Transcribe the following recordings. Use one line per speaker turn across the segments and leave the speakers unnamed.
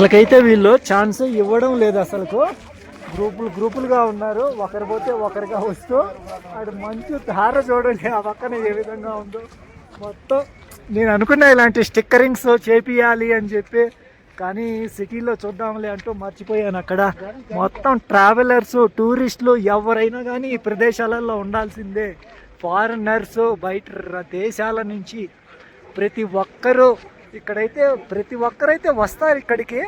వాళ్ళకైతే వీళ్ళు ఛాన్స్ ఇవ్వడం లేదు అసలుకు. గ్రూపులు గ్రూపులుగా ఉన్నారు. ఒకరు పోతే ఒకరిగా వస్తూ అటు మంచు ధార చూడండి ఆ పక్కన ఏ విధంగా ఉందో. మొత్తం నేను అనుకున్నా ఇలాంటి స్టిక్కరింగ్స్ చేపియాలి అని చెప్పి కానీ సిటీలో చూద్దాంలే అంటూ మర్చిపోయాను అక్కడ. మొత్తం ట్రావెలర్స్ టూరిస్టులు ఎవరైనా కానీ ఈ ప్రదేశాలలో ఉండాల్సిందే. ఫారినర్స్ బయట దేశాల నుంచి ప్రతి ఒక్కరూ ఇక్కడైతే ప్రతి ఒక్కరైతే వస్తారు ఇక్కడికి.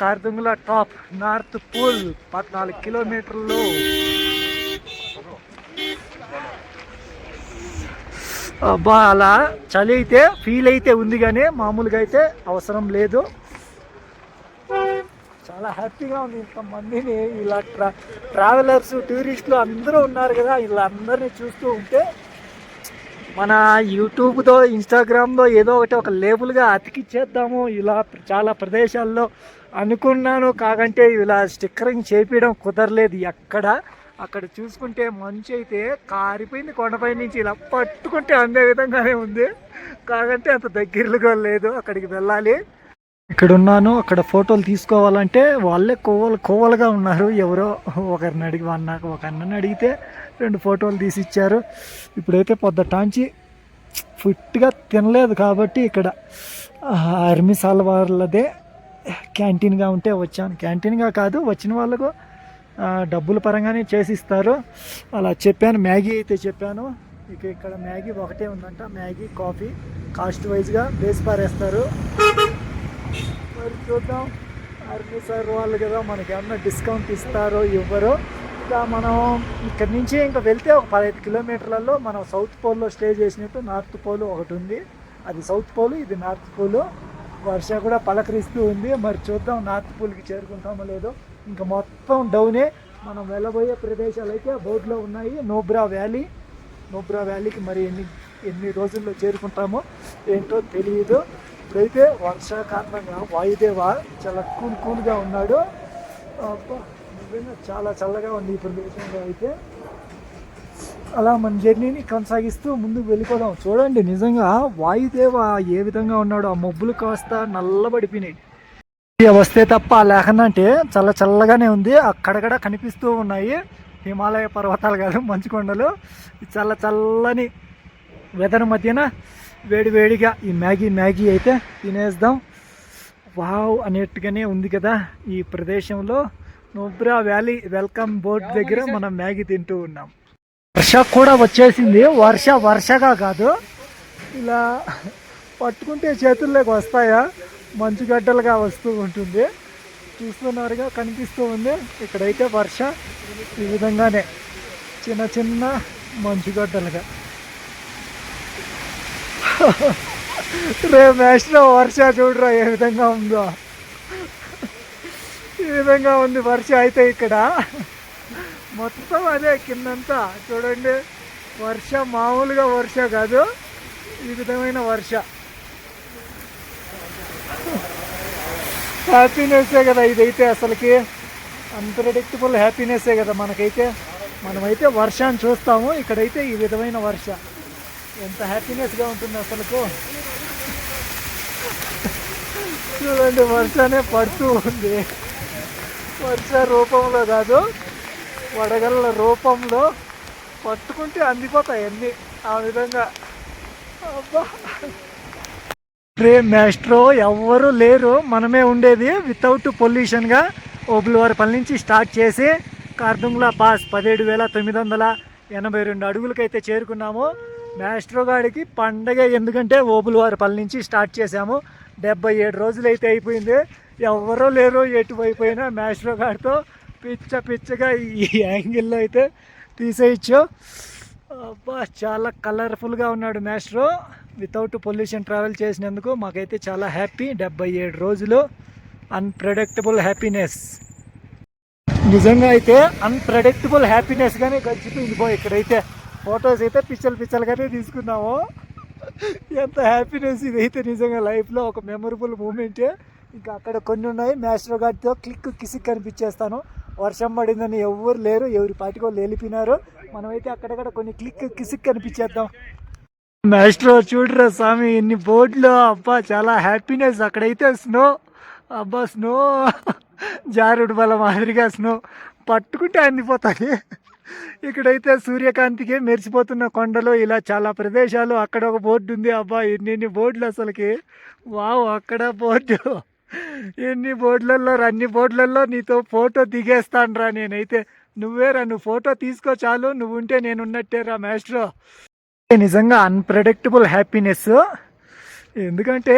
కార్దుంగుల టాప్ నార్త్ పూల్ పద్నాలుగు కిలోమీటర్లు. అబ్బా అలా చలి అయితే ఫీల్ అయితే ఉంది కానీ మామూలుగా అయితే అవసరం లేదు. చాలా హ్యాపీగా ఉంది ఇంతమందిని. ఇలా ట్రా ట్రావెలర్స్ టూరిస్టులు అందరూ ఉన్నారు కదా వీళ్ళందరినీ చూస్తూ ఉంటే మన యూట్యూబ్తో ఇన్స్టాగ్రామ్లో ఏదో ఒకటి ఒక లేబుల్గా అతికిచ్చేద్దాము. ఇలా చాలా ప్రదేశాల్లో అనుకున్నాను. కాకంటే ఇలా స్టిక్కరింగ్ చేపించడం కుదరలేదు ఎక్కడ. అక్కడ చూసుకుంటే మంచు అయితే కారిపోయింది. కొండపై నుంచి ఇలా పట్టుకుంటే అందే విధంగానే ఉంది. కాకంటే అంత దగ్గరలో లేదు. అక్కడికి వెళ్ళాలి. ఇక్కడ ఉన్నాను అక్కడ ఫోటోలు తీసుకోవాలంటే వాళ్ళే కోవలు కోవలుగా ఉన్నారు. ఎవరో ఒకరిని అడిగి నాకు ఒక అన్నని అడిగితే రెండు ఫోటోలు తీసి ఇచ్చారు. ఇప్పుడైతే పొద్దుటాంచి ఫిట్గా తినలేదు కాబట్టి ఇక్కడ ఆర్మీ వాళ్ళదే క్యాంటీన్గా ఉంటే వచ్చాను. క్యాంటీన్గా కాదు వచ్చిన వాళ్ళకు డబ్బుల పరంగానే చేసిస్తారు అలా చెప్పాను మ్యాగీ అయితే చెప్పాను. ఇక ఇక్కడ మ్యాగీ ఒకటే ఉందంట. మ్యాగీ కాఫీ కాస్ట్ వైజ్గా బేస్ పారేస్తారు. మరి చూద్దాం. ఆర్మీ సార్ వాళ్ళు కదా మనకి ఏమన్నా డిస్కౌంట్ ఇస్తారో ఇవ్వరో. ఇంకా మనం ఇక్కడ నుంచి ఇంకా వెళ్తే ఒక పదహైదు కిలోమీటర్లలో మనం సౌత్ పోల్లో స్టే చేసినట్టు నార్త్ పోల్ ఒకటి ఉంది. అది సౌత్ పోల్ ఇది నార్త్ పోల్ వర్ష కూడా పలకరిస్తూ ఉంది. మరి చూద్దాం నార్త్ పోల్కి చేరుకుంటామో లేదో. ఇంకా మొత్తం డౌనే మనం వెళ్ళబోయే ప్రదేశాలు అయితే బోర్డులో ఉన్నాయి. నోబ్రా వ్యాలీ నోబ్రా వ్యాలీకి మరి ఎన్ని ఎన్ని రోజుల్లో చేరుకుంటామో ఏంటో తెలియదు ఇప్పుడైతే వర్షాకారణంగా వాయుదేవ చాలా కూల్ కూల్గా ఉన్నాడు. అబ్బా, చాలా చల్లగా ఉంది ఈ ప్రదేశంలో అయితే. అలా మన జర్నీని కొనసాగిస్తూ ముందుకు వెళ్ళిపోదాం. చూడండి నిజంగా వాయుదేవ ఏ విధంగా ఉన్నాడో ఆ మబ్బులు కాస్త నల్లబడిపోయినాయి. ఇక వస్తే తప్ప లేకనంటే చాలా చల్లగానే ఉంది. అక్కడక్కడ కనిపిస్తూ ఉన్నాయి. హిమాలయ పర్వతాలు కాదు మంచుకొండలు. చల్ల చల్లని వెదర్ మధ్యన వేడి వేడిగా ఈ మ్యాగీ మ్యాగీ అయితే తినేద్దాం. వావ్ అనేట్టుగానే ఉంది కదా ఈ ప్రదేశంలో. నోబ్రా వ్యాలీ వెల్కమ్ బోర్డ్ దగ్గర మనం మ్యాగీ తింటూ ఉన్నాం. వర్ష కూడా వచ్చేసింది. వర్ష వర్షగా కాదు. ఇలా పట్టుకుంటే చేతుల్లోకి వస్తాయా? మంచుగడ్డలుగా వస్తూ ఉంటుంది. చూస్తున్నారుగా కనిపిస్తూ ఉంది. ఇక్కడైతే వర్ష ఈ విధంగానే చిన్న చిన్న మంచుగడ్డలుగా రే మ్యాచ్లో వర్ష చూడరా ఏ విధంగా ఉందో. ఈ విధంగా ఉంది వర్ష అయితే ఇక్కడ. మొత్తం అదే కిందంతా. చూడండి వర్ష మామూలుగా వర్ష కాదు ఈ విధమైన వర్ష. హ్యాపీనెస్సే కదా ఇదైతే అసలుకి. అన్ప్రెడిక్టబుల్ హ్యాపీనెస్సే కదా మనకైతే. మనమైతే వర్షాన్ని చూస్తాము ఇక్కడైతే ఈ విధమైన వర్ష. ఎంత హ్యాపీనెస్గా ఉంటుంది అసలుకు. చూడండి వర్షానే పడుతూ ఉంది. వర్ష రూపంలో కాదు వడగళ్ళ రూపంలో పట్టుకుంటే అందిపోతాయి అన్నీ ఆ విధంగా. అబ్బా! రే మాస్ట్రో ఎవ్వరూ లేరు మనమే ఉండేది. వితౌట్ పొల్యూషన్గా ఓబులవారిపల్లి నుంచి స్టార్ట్ చేసి కార్దుంగ్లా పాస్ పదిహేడు వేల తొమ్మిది వందల ఎనభై రెండు అడుగులకైతే చేరుకున్నాము. మాస్ట్రో గారికి పండగ. ఎందుకంటే ఓబులవారిపల్లి నుంచి స్టార్ట్ చేశాము. డెబ్బై ఏడు రోజులు అయితే అయిపోయింది. ఎవరో లేరు ఎటువైపోయినా మాస్ట్రో గారితో పిచ్చ పిచ్చగా ఈ యాంగిల్లో అయితే తీసేయచ్చు. అబ్బా చాలా కలర్ఫుల్గా ఉన్నాడు మాస్ట్రో. వితౌట్ పొల్యూషన్ ట్రావెల్ చేసినందుకు మాకైతే చాలా హ్యాపీ డెబ్బై ఏడు రోజులు. అన్ప్రెడిక్టబుల్ హ్యాపీనెస్ నిజంగా అయితే అన్ప్రెడిక్టబుల్ హ్యాపీనెస్గానే గడిచిపోయింది పో ఇక్కడైతే. ఫొటోస్ అయితే పిచ్చలు పిచ్చలుగానే తీసుకున్నాము. ఎంత హ్యాపీనెస్ ఇదైతే నిజంగా లైఫ్లో ఒక మెమొరబుల్ మూమెంటే ఇంకా అక్కడ కొన్ని ఉన్నాయి. మాస్టర్ గారితో క్లిక్ కిసిక్ కనిపించేస్తాను. వర్షం పడిందని ఎవరు లేరు ఎవరి పాటికో లేలిపినారు వెళ్ళిపోయినారు మనమైతే అక్కడక్కడ కొన్ని క్లిక్ కిసిక్ కనిపించేద్దాం. మాస్టర్ చూడరా స్వామి ఇన్ని బోర్డులు అబ్బా చాలా హ్యాపీనెస్ అక్కడైతే స్నో అబ్బా స్నో జారుడు బల మాదిరిగా స్నో పట్టుకుంటే అందిపోతుంది ఇక్కడైతే సూర్యకాంతికి మెరిసిపోతున్న కొండలు ఇలా చాలా ప్రదేశాలు అక్కడ ఒక బోర్డు ఉంది. అబ్బా ఎన్ని బోర్డులు అసలుకి? వావ్ అక్కడ బోర్డు. ఎన్ని బోర్డులలో అన్ని బోర్డులలో నీతో ఫోటో దిగేస్తాను రా నేనైతే. నువ్వేరా నువ్వు ఫోటో తీసుకో చాలు నువ్వు ఉంటే నేను ఉన్నట్టే రా మాస్టర్. నిజంగా అన్ప్రెడిక్టబుల్ హ్యాపీనెస్ ఎందుకంటే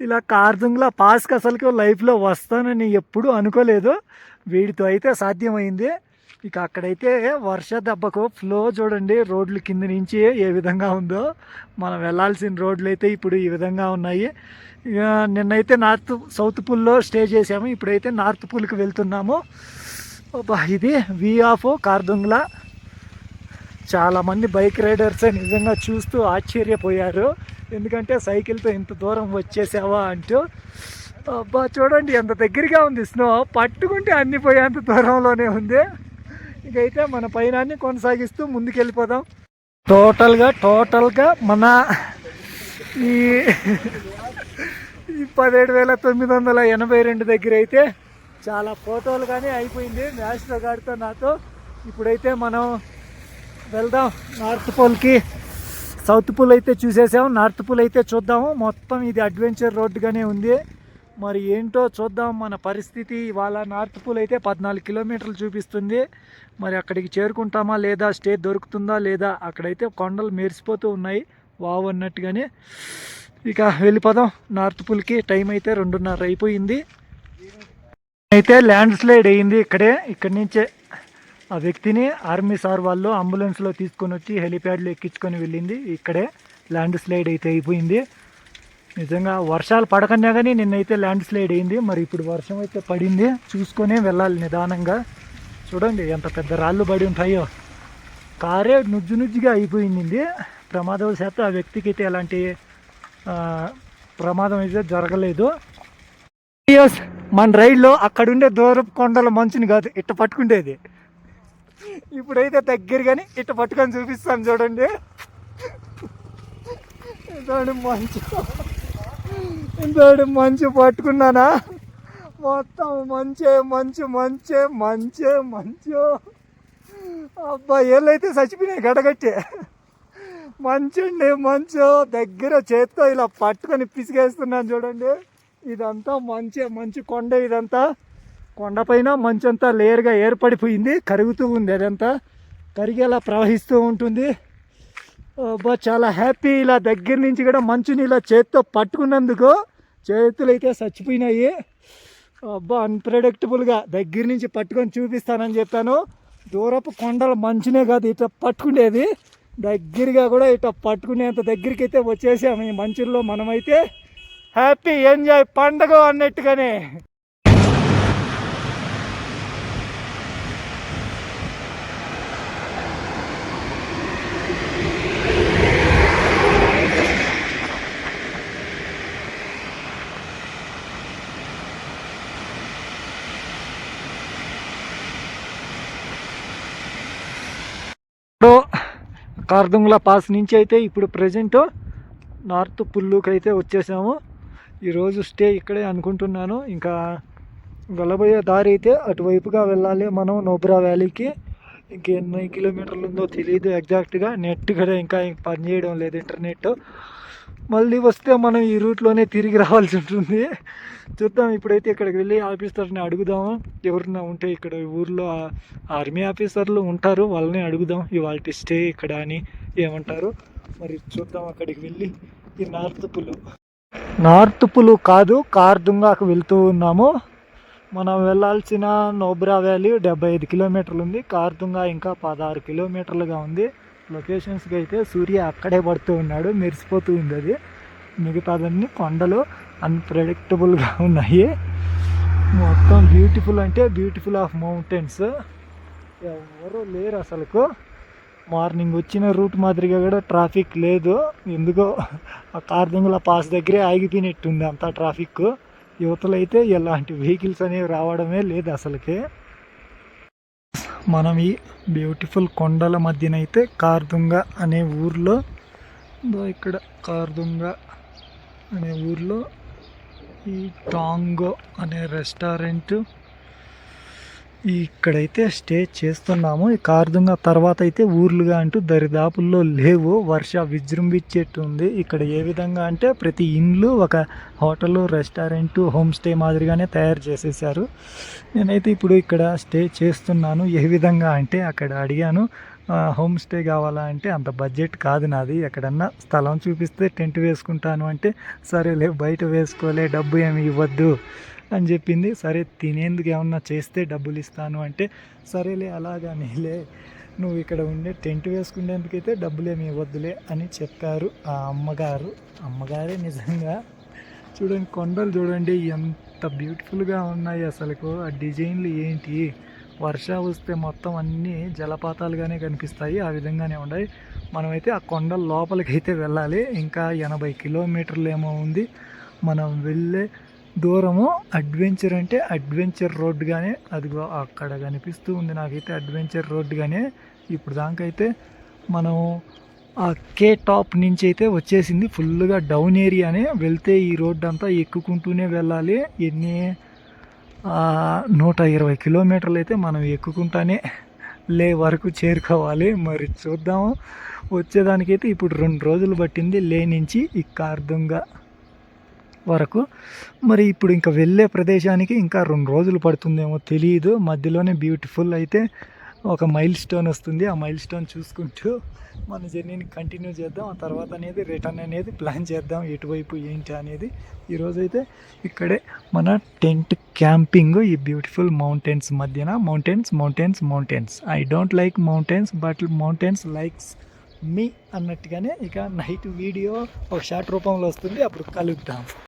ఇలా కార్దుంగ్లా పాస్కి అసలుకి లైఫ్లో వస్తానని ఎప్పుడూ అనుకోలేదు. వీడితో అయితే సాధ్యమైంది. ఇక అక్కడైతే వర్ష దెబ్బకు ఫ్లో చూడండి రోడ్లు కింద నుంచి ఏ విధంగా ఉందో. మనం వెళ్ళాల్సిన రోడ్లు అయితే ఇప్పుడు ఈ విధంగా ఉన్నాయి. ఇక నిన్నైతే నార్త్ సౌత్ పూల్లో స్టే చేసాము ఇప్పుడైతే నార్త్ పూల్కి వెళ్తున్నాము. అబ్బా, ఇది వి ఆఫ్ కార్దుంగ్లా. చాలామంది బైక్ రైడర్స్ నిజంగా చూస్తూ ఆశ్చర్యపోయారు. ఎందుకంటే సైకిల్తో ఇంత దూరం వచ్చేసావా అంటూ. అబ్బా చూడండి ఎంత దగ్గరగా ఉంది స్నో. పట్టుకుంటే అన్ని పోయేంత దూరంలోనే ఉంది. ఇకైతే మన పయనాన్ని కొనసాగిస్తూ ముందుకెళ్ళిపోదాం. టోటల్గా టోటల్గా మన ఈ ఈ పదిహేడు వేల తొమ్మిది వందల ఎనభై రెండు దగ్గర అయితే చాలా ఫోటోలు కానీ అయిపోయింది. మ్యాచ్లో గాడితో నాతో. ఇప్పుడైతే మనం వెళ్దాం. నార్త్ పోల్కి సౌత్ పూల్ అయితే చూసేసాం. నార్త్ పూల్ అయితే చూద్దాము. మొత్తం ఇది అడ్వెంచర్ రోడ్డుగానే ఉంది. మరి ఏంటో చూద్దాం. మన పరిస్థితి ఇవాళ నార్త్ పూల్ అయితే పద్నాలుగు కిలోమీటర్లు చూపిస్తుంది. మరి అక్కడికి చేరుకుంటామా లేదా స్టే దొరుకుతుందా లేదా అక్కడైతే కొండలు మెరిసిపోతూ ఉన్నాయి. వావ్ అన్నట్టుగానే ఇక వెళ్ళిపోదాం. నార్త్ పూల్కి టైం అయితే రెండున్నర అయిపోయింది. అయితే ల్యాండ్ స్లైడ్ అయింది ఇక్కడే. ఇక్కడి నుంచే ఆ వ్యక్తిని ఆర్మీ సార్ వాళ్ళు అంబులెన్స్లో తీసుకొని వచ్చి హెలిప్యాడ్లో ఎక్కించుకొని వెళ్ళింది. ఇక్కడే ల్యాండ్ స్లైడ్ అయితే అయిపోయింది. నిజంగా వర్షాలు పడకన్నా కానీ నిన్నైతే ల్యాండ్ స్లైడ్ అయింది. మరి ఇప్పుడు వర్షం అయితే పడింది. చూసుకొని వెళ్ళాలి నిదానంగా. చూడండి ఎంత పెద్ద రాళ్ళు పడి ఉంటాయో. కారే నుజ్జు నుజ్జుగా అయిపోయింది ప్రమాదవశాత్తు ఆ వ్యక్తికి అయితే ఎలాంటి ప్రమాదం అయితే జరగలేదు. మన రైల్లో అక్కడుండే దూరపు కొండల మంచుని కాదు ఇట్ట పట్టుకుండేది. ఇప్పుడైతే దగ్గరగాని ఇట్ట పట్టుకొని చూపిస్తాను చూడండి. చూడండి మంచు. ఇంతటి మంచు పట్టుకున్నానా? మొత్తం మంచే మంచు మంచే మంచే మంచు. అబ్బా ఏళ్ళైతే చచ్చిపోయినాయి గడగట్టే. మంచండి మంచు. దగ్గర చేత్తో ఇలా పట్టుకొని పిసిగేస్తున్నాను చూడండి. ఇదంతా మంచే మంచి కొండ ఇదంతా. కొండపైన మంచంతా లేయర్గా ఏర్పడిపోయింది కరుగుతూ ఉంది అదంతా. కరిగేలా ప్రవహిస్తూ ఉంటుంది. చాలా హ్యాపీ ఇలా దగ్గర నుంచి కూడా మంచుని ఇలా చేతితో పట్టుకున్నందుకు చేతులు అయితే చచ్చిపోయినాయి. అబ్బా అన్ప్రెడిక్టబుల్గా దగ్గర నుంచి పట్టుకొని చూపిస్తానని చెప్పాను. దూరపు కొండలు మంచునే కాదు ఇట్లా పట్టుకునేది. దగ్గరగా కూడా ఇట్లా పట్టుకునేంత దగ్గరికి అయితే వచ్చేసాము ఈ మంచుల్లో మనమైతే. హ్యాపీ ఎంజాయ్ పండగ అన్నట్టుగానే ఇప్పుడు కార్దుంగ్లా పాస్ నుంచి అయితే ఇప్పుడు ప్రజెంట్ నార్త్ పుల్లుకి అయితే వచ్చేసాము. ఈరోజు స్టే ఇక్కడే అనుకుంటున్నాను. ఇంకా వెళ్ళబోయే దారి అయితే అటువైపుగా వెళ్ళాలి మనం నోబ్రా వ్యాలీకి. ఇంకెన్ని కిలోమీటర్లు ఉందో తెలియదు ఎగ్జాక్ట్గా నెట్ కూడా ఇంకా పనిచేయడం లేదు ఇంటర్నెట్ మళ్ళీ వస్తే మనం ఈ రూట్లోనే తిరిగి రావాల్సి ఉంటుంది. చూద్దాం ఇప్పుడైతే ఇక్కడికి వెళ్ళి ఆఫీసర్ని అడుగుదాము ఎవరన్నా ఉంటే ఇక్కడ ఊర్లో ఆర్మీ ఆఫీసర్లు ఉంటారు వాళ్ళని అడుగుదాం. ఇవాళ స్టే ఇక్కడ అని ఏమంటారు. మరి చూద్దాం అక్కడికి వెళ్ళి ఈ నార్త్ పులు. నార్త్ పులు కాదు కార్దుంగాకు వెళ్తూ ఉన్నాము. మనం వెళ్ళాల్సిన నోబ్రా వ్యాలీ డెబ్బై ఐదు కిలోమీటర్లు ఉంది. కార్దుంగా ఇంకా పదహారు కిలోమీటర్లుగా ఉంది. లొకేషన్స్కి అయితే సూర్య అక్కడే పడుతూ ఉన్నాడు మెరిసిపోతూ ఉంది అది. మిగతాదన్నీ కొండలు అన్ప్రెడిక్టబుల్గా ఉన్నాయి. మొత్తం బ్యూటిఫుల్ అంటే బ్యూటిఫుల్ ఆఫ్ మౌంటైన్స్ ఎవరు లేరు అసలుకు. మార్నింగ్ వచ్చిన రూట్ మాదిరిగా కూడా ట్రాఫిక్ లేదు. ఎందుకో ఆ కార్దింగుల పాస్ దగ్గరే ఆగిపోయినట్టుంది అంతా ట్రాఫిక్ యువతలైతే ఎలాంటి వెహికల్స్ అనేవి రావడమే లేదు అసలుకి. మనం ఈ బ్యూటిఫుల్ కొండల మధ్యనైతే కార్దుంగ అనే ఊర్లో ఇక్కడ కార్దుంగ అనే ఊర్లో ఈ టాంగో అనే రెస్టారెంట్ ఇక్కడైతే స్టే చేస్తున్నాము. ఈ కార్దుంగ తర్వాత అయితే ఊర్లుగా అంటూ దరిదాపుల్లో లేవు. వర్ష విజృంభించేట్టు ఉంది ఇక్కడ ఏ విధంగా అంటే ప్రతి ఇండ్లు ఒక హోటల్ రెస్టారెంట్ హోమ్ స్టే మాదిరిగానే తయారు చేసేసారు నేనైతే ఇప్పుడు ఇక్కడ స్టే చేస్తున్నాను. ఏ విధంగా అంటే అక్కడ అడిగాను. హోమ్ స్టే కావాలా అంటే అంత బడ్జెట్ కాదు నాది. ఎక్కడన్నా స్థలం చూపిస్తే టెంట్ వేసుకుంటాను అంటే సరేలే బయట వేసుకోలే డబ్బు ఏమి ఇవ్వద్దు అని చెప్పింది. సరే తినేందుకు ఏమన్నా చేస్తే డబ్బులు ఇస్తాను అంటే సరేలే అలాగానేలే. నువ్వు ఇక్కడ ఉండే టెంట్ వేసుకునేందుకైతే డబ్బులు ఏమి ఇవ్వద్దులే అని చెప్పారు ఆ అమ్మగారు. అమ్మగారే నిజంగా. చూడండి కొండలు చూడండి ఎంత బ్యూటిఫుల్గా ఉన్నాయి అసలుకు. ఆ డిజైన్లు ఏంటి? వర్షాలు వస్తే మొత్తం అన్నీ జలపాతాలుగానే కనిపిస్తాయి. ఆ విధంగానే ఉన్నాయి మనమైతే ఆ కొండల లోపలికి అయితే వెళ్ళాలి. ఇంకా ఎనభై కిలోమీటర్లు ఏమో ఉంది. మనం వెళ్ళే దూరము అడ్వెంచర్ అంటే అడ్వెంచర్ రోడ్డుగానే అదిగో అక్కడ కనిపిస్తూ ఉంది నాకైతే అడ్వెంచర్ రోడ్డుగానే. ఇప్పుడు దానికైతే మనం ఆ కే టాప్ నుంచి అయితే వచ్చేసింది. ఫుల్గా డౌన్ ఏరియానే. వెళ్తే ఈ రోడ్డు అంతా ఎక్కుకుంటూనే వెళ్ళాలి. ఎన్ని నూట ఇరవై కిలోమీటర్లు అయితే మనం ఎక్కుకుంటానే లే వరకు చేరుకోవాలి. మరి చూద్దాము వచ్చేదానికైతే ఇప్పుడు రెండు రోజులు పట్టింది లే నుంచి ఈ వరకు. మరి ఇప్పుడు ఇంకా వెళ్ళే ప్రదేశానికి ఇంకా రెండు రోజులు పడుతుందేమో తెలియదు మధ్యలోనే బ్యూటిఫుల్ అయితే ఒక మైల్ స్టోన్ వస్తుంది. ఆ మైల్ స్టోన్ చూసుకుంటూ మన జర్నీని కంటిన్యూ చేద్దాం. ఆ తర్వాత అనేది రిటర్న్ అనేది ప్లాన్ చేద్దాం. ఎటువైపు ఏంటి అనేది. ఈరోజు అయితే ఇక్కడే మన టెంట్ క్యాంపింగ్ ఈ బ్యూటిఫుల్ మౌంటైన్స్ మధ్యన. Mountains mountains mountains I don't like mountains but mountains likes me అన్నట్టుగానే ఇక నైట్ వీడియో ఒక షార్ట్ రూపంలో వస్తుంది. అప్పుడు కలుద్దాం.